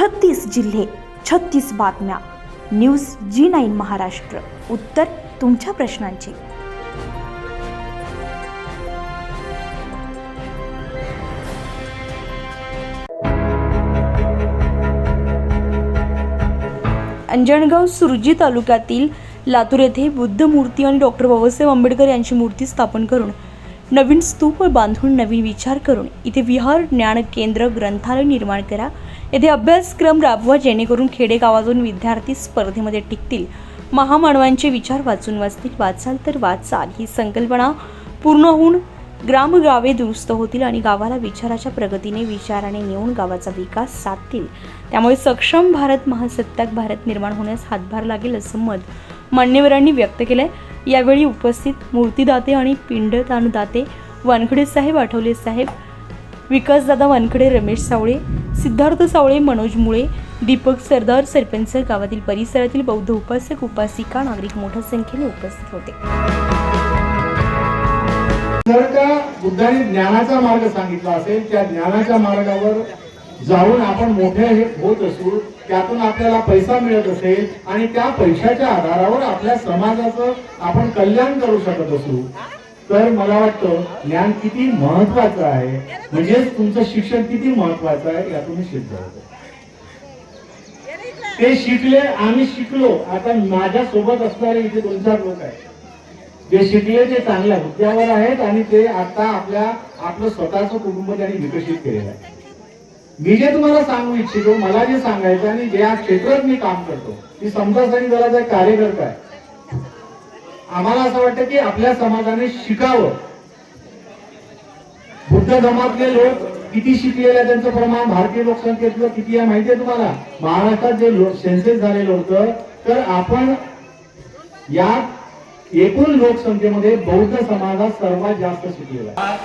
छत्तीस जिल्हे छत्तीस बातम्या. News G nine Maharashtra. उत्तर तुमच्या प्रश्नांची. अंजणगाव सुरजी तालुक्यातील लातूर येथे बुद्ध मूर्ती आणि डॉक्टर बाबासाहेब आंबेडकर यांची मूर्ती स्थापन करून नवीन स्तूप बांधून नवीन विचार करून इथे विहार ज्ञान केंद्र ग्रंथालय निर्माण करा. येथे अभ्यासक्रम राबवा जेणेकरून खेडेगावातून विद्यार्थी स्पर्धेमध्ये टिकतील. महामानवांचे विचार वाचून वाचतील. वाचाल तर वाचाल. ही संकल्पना पूर्ण होऊन ग्रामगावे दुरुस्त होतील आणि गावाला विचाराच्या प्रगतीने विचाराने नेऊन गावाचा विकास साधतील. त्यामुळे सक्षम भारत महासत्ताक भारत निर्माण होण्यास हातभार लागेल असं मत मान्यवरांनी व्यक्त केलं आहे यावेळी उपस्थित मूर्तीदाते आणि पिंडदानदाते वानखडे साहेब आठवले साहेब विकासदादा वानखडे रमेश सावळे सिद्धार्थ सावळे मनोज मुळे दीपक सरदार सरपंच गावातील परिसरातील बौद्ध उपासक उपासिका नागरिक मोठ्या संख्येने उपस्थित होते. जर का बुद्धाने ज्ञानाचा मार्ग सांगितला असेल त्या ज्ञानाच्या मार्गावर जाऊन आपण मोठे हे होत असू त्यातून आपल्याला पैसा मिळत असेल आणि त्या पैशाच्या आधारावर आपल्या समाजाचं आपण कल्याण करू शकत असू. तर मला वाटतं ज्ञान किती महत्वाचं आहे म्हणजेच तुमचं शिक्षण किती महत्वाचं आहे यातून सिद्ध होत. ते शिकले आम्ही शिकलो. आता माझ्या सोबत असणारे इथे दोन चार लोक आहेत जे शिकले ते चांगल्या हुद्द्यावर आहेत आणि ते आता आपल्या आपलं स्वतःचं कुटुंब त्यांनी विकसित केलेलं आहे. मी जे तुम्हाला सांगू इच्छितो मला जे सांगायचं आणि ज्या क्षेत्रात मी काम करतो मी समजासाठी जरा दलाचा एक कार्यकर्ता आहे. आम्हाला असं वाटतं की आपल्या समाजाने शिकावं. बुद्ध धर्मातले लोक किती शिकलेले आहे त्यांचं प्रमाण भारतीय लोकसंख्येतलं किती आहे माहितीये तुम्हाला? महाराष्ट्रात जे सेन्सेस झालेलं होतं तर आपण या एकूण लोकसंख्येमध्ये बौद्ध समाजात सर्वात जास्त शिकलेला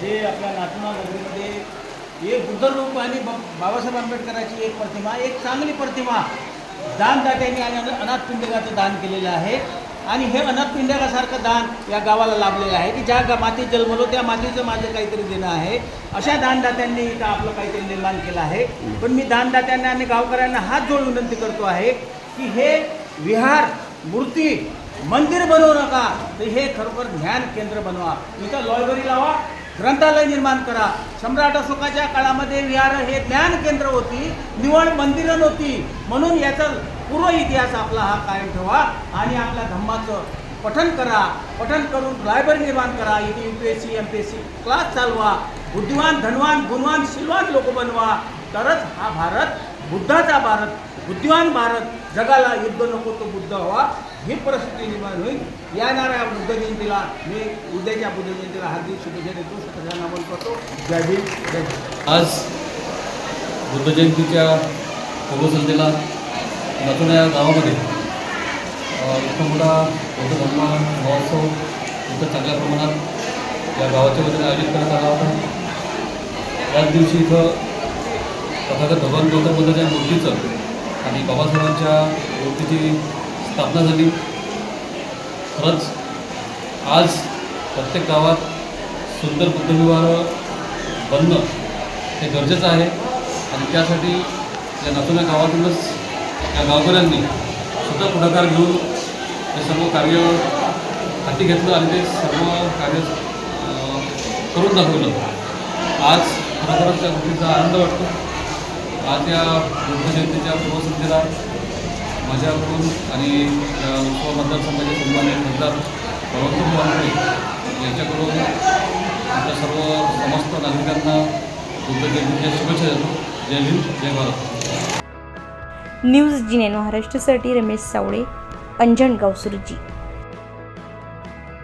जे आपल्या नाथुना नगरीमध्ये एक बुद्ध रूप आणि बाबासाहेब आंबेडकरांची एक प्रतिमा एक चांगली प्रतिमा. दानदात्यांनी आणि अनाथ पिंडकाचं दान केलेलं आहे. आणि हे अनाथ पिंडकासारखं दान या गावाला लाभलेलं आहे की ज्या गा मातीत जन्मलो त्या मातीचं माझं काहीतरी देणं आहे. अशा दानदात्यांनी इथं आपलं काहीतरी निर्माण केलं आहे. पण मी दानदात्यांना आणि गावकऱ्यांना हात जोडून विनंती करतो आहे की हे विहार मूर्ती मंदिर बनवू नका. तर हे खरोखर ज्ञान केंद्र बनवा. इथं लॉयबरी लावा. ग्रंथालय निर्माण करा. सम्राट अशोकाच्या काळामध्ये विहार हे ज्ञान केंद्र होती निवड मंदिरं नव्हती. म्हणून याचा पूर्व इतिहास आपला हा कायम ठेवा आणि आपल्या धम्माचं पठन करा. पठन करून लायब्ररी निर्माण करा. इथे U P S C M P S C class चालवा. बुद्धिवान धनवान गुणवान शिलवान लोक बनवा. तरच हा भारत बुद्धाचा भारत बुद्धिवान भारत जगाला युद्ध नको तो बुद्ध व्हावा ही परिस्थिती निर्माण होईल. येणाऱ्या बुद्ध जयंतीला मी उद्याच्या बुद्ध जयंतीला हार्दिक शुभेच्छा देतो. सगळ्यांना मन करतो. जय भीम जय आज बुद्ध जयंतीच्या पूर्वसंध्येला नतुना या गावामध्ये अ, मोठा बौद्ध धर्म महोत्सव इथं चांगल्या प्रमाणात या गावाच्या वतीने आयोजित करण्यात आला होता. याच दिवशी इथं तथागत भगवान गौतम बुद्धाच्या मूर्तीचं आणि बाबासाहेबांच्या मूर्तीची स्थापना झाली. खरंच आज प्रत्येक गावात सुंदर बुद्धविवाह बनणं हे गरजेचं आहे. आणि त्यासाठी या नातूच्या गावातूनच या गावकऱ्यांनी सुद्धा पुढाकार घेऊन हे सर्व कार्य हाती घेतलं आणि ते सर्व कार्य करून दाखवलं. आज खरोखरच त्या गोष्टीचा आनंद वाटतो. आज या बुद्ध पूर्वसंध्येला माझ्याकडून आणि या मतदारसंघाचे सन्मान्य खासदार बळवंत वानखडे यांच्याकडून आमच्या सर्व समस्त नागरिकांना बुद्ध जयंतीच्या शुभेच्छा देतो. जय हिंद जय भारत. न्यूज जिने महाराष्ट्रासाठी रमेश सावळे अंजन गावसुरजी.